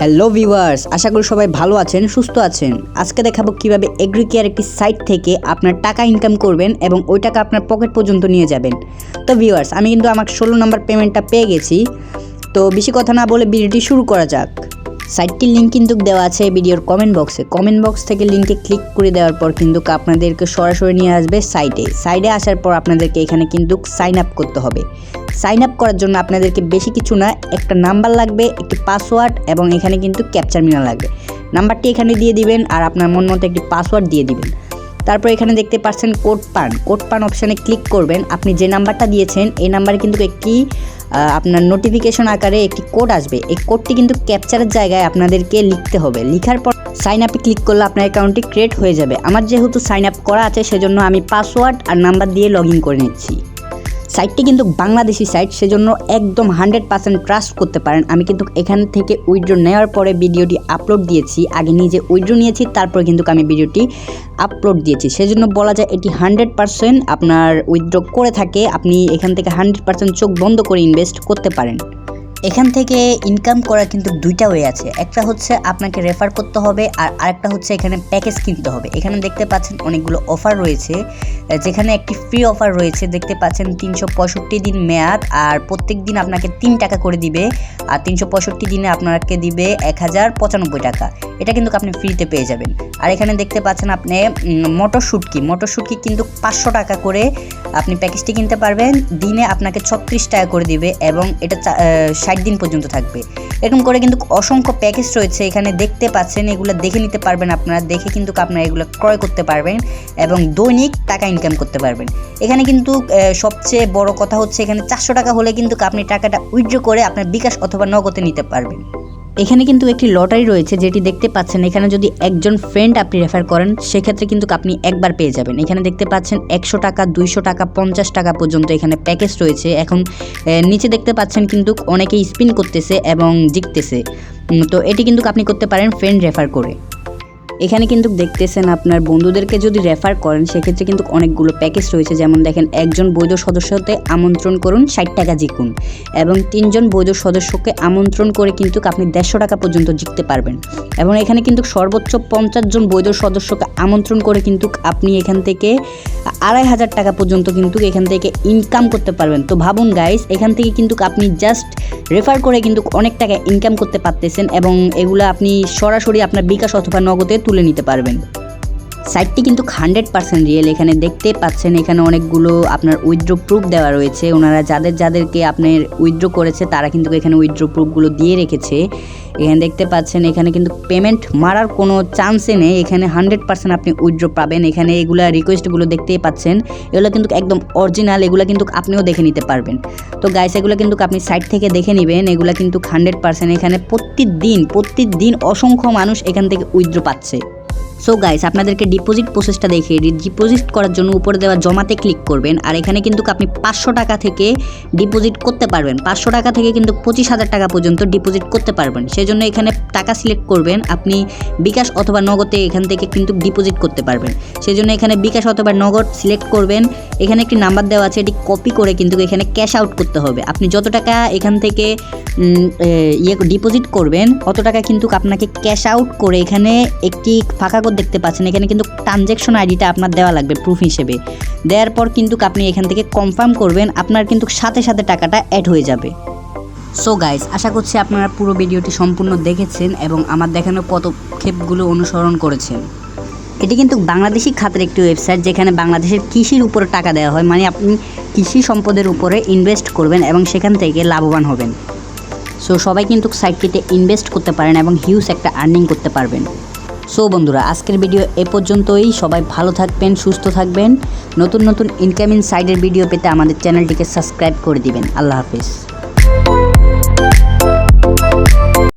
Hello viewers আশা করি সবাই ভালো আছেন, সুস্থ আছেন। আজকে দেখাবো কীভাবে এগ্রিকেয়ার একটি সাইট থেকে আপনার টাকা ইনকাম করবেন এবং ওই টাকা আপনার পকেট পর্যন্ত নিয়ে যাবেন। তো ভিউয়ার্স আমি কিন্তু আমার ষোলো নম্বর পেমেন্টটা পেয়ে গেছি। তো বেশি কথা না বলে ভিডিওটি শুরু করা যাক। সাইটটির লিঙ্ক কিন্তু দেওয়া আছে ভিডিওর কমেন্ট বক্সে কমেন্ট বক্স থেকে লিঙ্কে ক্লিক করে দেওয়ার পর কিন্তু আপনাদেরকে সরাসরি নিয়ে আসবে সাইটে সাইটে আসার পর আপনাদেরকে এখানে কিন্তু সাইন আপ করতে হবে। সাইন আপ করার জন্য আপনাদেরকে বেশি কিছু না, একটা নাম্বার লাগবে, একটি পাসওয়ার্ড এবং এখানে কিন্তু ক্যাপচার মিনা লাগবে। নাম্বারটি এখানে দিয়ে দিবেন আর আপনার মন মতো একটি পাসওয়ার্ড দিয়ে দিবেন। তারপর এখানে দেখতে পাচ্ছেন কোড পান কোড পান অপশানে ক্লিক করবেন। আপনি যে নাম্বারটা দিয়েছেন, এই নাম্বারে কিন্তু একটি আপনার নোটিফিকেশন আকারে একটি কোড আসবে। এই কোডটি কিন্তু ক্যাপচারের জায়গায় আপনাদেরকে লিখতে হবে। লিখার পর সাইন আপে ক্লিক করলে আপনার অ্যাকাউন্টটি ক্রিয়েট হয়ে যাবে। আমার যেহেতু সাইন আপ করা আছে, সেজন্য আমি পাসওয়ার্ড আর নাম্বার দিয়ে লগ করে নিচ্ছি। সাইটটি কিন্তু বাংলাদেশি সাইট সেজন্য একদম হান্ড্রেড পার্সেন্ট ট্রাস্ট করতে পারেন। আমি কিন্তু এখান থেকে উইড্রো নেওয়ার পরে ভিডিওটি আপলোড দিয়েছি। আগে নিজে উইড্রো নিয়েছি, তারপর কিন্তু আমি ভিডিওটি আপলোড দিয়েছি। সেজন্য বলা যায় এটি হান্ড্রেড পার্সেন্ট আপনার উইথড্র করে থাকে। আপনি এখান থেকে হান্ড্রেড পার্সেন্ট চোখ বন্ধ করে ইনভেস্ট করতে পারেন। এখান থেকে ইনকাম করার কিন্তু দুইটা ওয়ে আছে। একটা হচ্ছে আপনাকে রেফার করতে হবে আর আরেকটা হচ্ছে এখানে প্যাকেজ কিনতে হবে। এখানে দেখতে পাচ্ছেন অনেকগুলো অফার রয়েছে, যেখানে একটি ফ্রি অফার রয়েছে। দেখতে পাচ্ছেন তিনশো পঁয়ষট্টি দিন মেয়াদ আর প্রত্যেক দিন আপনাকে তিন টাকা করে দিবে আর তিনশো পঁয়ষট্টি দিনে আপনাকে দিবে এক হাজার পঁচানব্বই টাকা। এটা কিন্তু আপনি ফ্রিতে পেয়ে যাবেন। আর এখানে দেখতে পাচ্ছেন আপনি মটরশুটকি। মটরশুটকি কিন্তু পাঁচশো টাকা করে আপনি প্যাকেজটি কিনতে পারবেন। দিনে আপনাকে ছত্রিশ টাকা করে দিবে এবং এটা ষাট দিন পর্যন্ত থাকবে। এরকম করে কিন্তু অসংখ্য প্যাকেজ রয়েছে, এখানে দেখতে পাচ্ছেন, এগুলো দেখে নিতে পারবেন আপনারা, দেখে কিন্তু আপনারা এগুলো ক্রয় করতে পারবেন এবং দৈনিক টাকা ইনকাম করতে পারবেন। এখানে কিন্তু সবচেয়ে বড় কথা হচ্ছে, এখানে চারশো টাকা হলে কিন্তু আপনি টাকাটা উইথড্র করে আপনার বিকাশ অথবা নগদে নিতে পারবেন। এখানে কিন্তু একটি লটারি রয়েছে যেটি দেখতে পাচ্ছেন। এখানে যদি একজন ফ্রেন্ড আপনি রেফার করেন, সেক্ষেত্রে কিন্তু আপনি একবার পেয়ে যাবেন। এখানে দেখতে পাচ্ছেন একশো টাকা, দুইশো টাকা, পঞ্চাশ টাকা পর্যন্ত এখানে প্যাকেজ রয়েছে। এখন নিচে দেখতে পাচ্ছেন কিন্তু অনেকেই স্পিন করতেছে এবং জিততেছে। তো এটি কিন্তু আপনি করতে পারেন ফ্রেন্ড রেফার করে। এখানে কিন্তু দেখতেছেন আপনার বন্ধুদেরকে যদি রেফার করেন, সেক্ষেত্রে কিন্তু অনেকগুলো প্যাকেজ রয়েছে। যেমন দেখেন, একজন বৈধ সদস্যতে আমন্ত্রণ করুন ষাট টাকা জিকুন এবং তিনজন বৈধ সদস্যকে আমন্ত্রণ করে কিন্তু আপনি দেড়শো টাকা পর্যন্ত জিততে পারবেন। এবং এখানে কিন্তু সর্বোচ্চ পঞ্চাশ জন বৈধ সদস্যকে আমন্ত্রণ করে কিন্তু আপনি এখান থেকে আড়াই হাজার টাকা পর্যন্ত কিন্তু এখান থেকে ইনকাম করতে পারবেন। তো ভাবুন গাইস এখান থেকে কিন্তু আপনি জাস্ট রেফার করে কিন্তু অনেক টাকা ইনকাম করতে পারতেছেন এবং এগুলো আপনি সরাসরি আপনার বিকাশ অথবা নগদে তুলে নিতে পারবেন। সাইটটি কিন্তু হান্ড্রেড পার্সেন্ট রিয়েল। এখানে দেখতে পাচ্ছেন এখানে অনেকগুলো আপনার উইথড্র প্রুফ দেওয়া রয়েছে। ওনারা যাদের যাদেরকে আপনার উইথড্র করেছে, তারা কিন্তু এখানে উইথড্র প্রুফগুলো দিয়ে রেখেছে। এখানে দেখতে পাচ্ছেন এখানে কিন্তু পেমেন্ট মারার কোনো চান্সে নেই। এখানে হান্ড্রেড পার্সেন্ট আপনি উইথড্র পাবেন। এখানে এগুলা রিকোয়েস্টগুলো দেখতেই পাচ্ছেন। এগুলো কিন্তু একদম অরিজিনাল, এগুলো কিন্তু আপনিও দেখে নিতে পারবেন। তো গাইস এগুলো কিন্তু আপনি সাইট থেকে দেখে নেবেন। এগুলো কিন্তু হান্ড্রেড পার্সেন্ট এখানে প্রতিদিন প্রতিদিন অসংখ্য মানুষ এখান থেকে উইথড্র পাচ্ছে। সো গাইস আপনাদেরকে ডিপোজিট প্রসেসটা দেখিয়ে দিই। ডিপোজিট করার জন্য উপরে দেওয়া জমাতে ক্লিক করবেন। আর এখানে কিন্তু আপনি পাঁচশো টাকা থেকে ডিপোজিট করতে পারবেন। পাঁচশো টাকা থেকে কিন্তু পঁচিশ হাজার টাকা পর্যন্ত ডিপোজিট করতে পারবেন। সেই জন্য এখানে টাকা সিলেক্ট করবেন। আপনি বিকাশ অথবা নগদে এখান থেকে কিন্তু ডিপোজিট করতে পারবেন। সেই জন্য এখানে বিকাশ অথবা নগদ সিলেক্ট করবেন। এখানে একটি নাম্বার দেওয়া আছে, এটি কপি করে কিন্তু এখানে ক্যাশ আউট করতে হবে। আপনি যত টাকা এখান থেকে ইয়ে ডিপোজিট করবেন, অত টাকা কিন্তু আপনাকে ক্যাশ আউট করে এখানে একটি ফাঁকা কোড দেখতে পাচ্ছেন। এখানে কিন্তু ট্রানজ্যাকশন আইডিটা আপনার দেওয়া লাগবে প্রুফ হিসেবে। দেওয়ার পর কিন্তু আপনি এখান থেকে কনফার্ম করবেন, আপনার কিন্তু সাথে সাথে টাকাটা অ্যাড হয়ে যাবে। সো গাইস আশা করছি আপনারা পুরো ভিডিওটি সম্পূর্ণ দেখেছেন এবং আমার দেখানো পদক্ষেপগুলো অনুসরণ করেছেন। এটি কিন্তু বাংলাদেশি খাতের একটি ওয়েবসাইট যেখানে বাংলাদেশের কৃষির উপরে টাকা দেওয়া হয় মানে আপনি কৃষি সম্পদের উপরে ইনভেস্ট করবেন এবং সেখান থেকে লাভবান হবেন। সো সবাই কিন্তু সাইটটিতে ইনভেস্ট করতে পারেন এবং হিউজ একটা আর্নিং করতে পারবেন। সো বন্ধুরা, আজকের ভিডিও এ পর্যন্তই। সবাই ভালো থাকবেন, সুস্থ থাকবেন। নতুন নতুন ইনকামিং সাইডের ভিডিও পেতে আমাদের চ্যানেলটিকে সাবস্ক্রাইব করে দিবেন। আল্লাহ হাফিজ।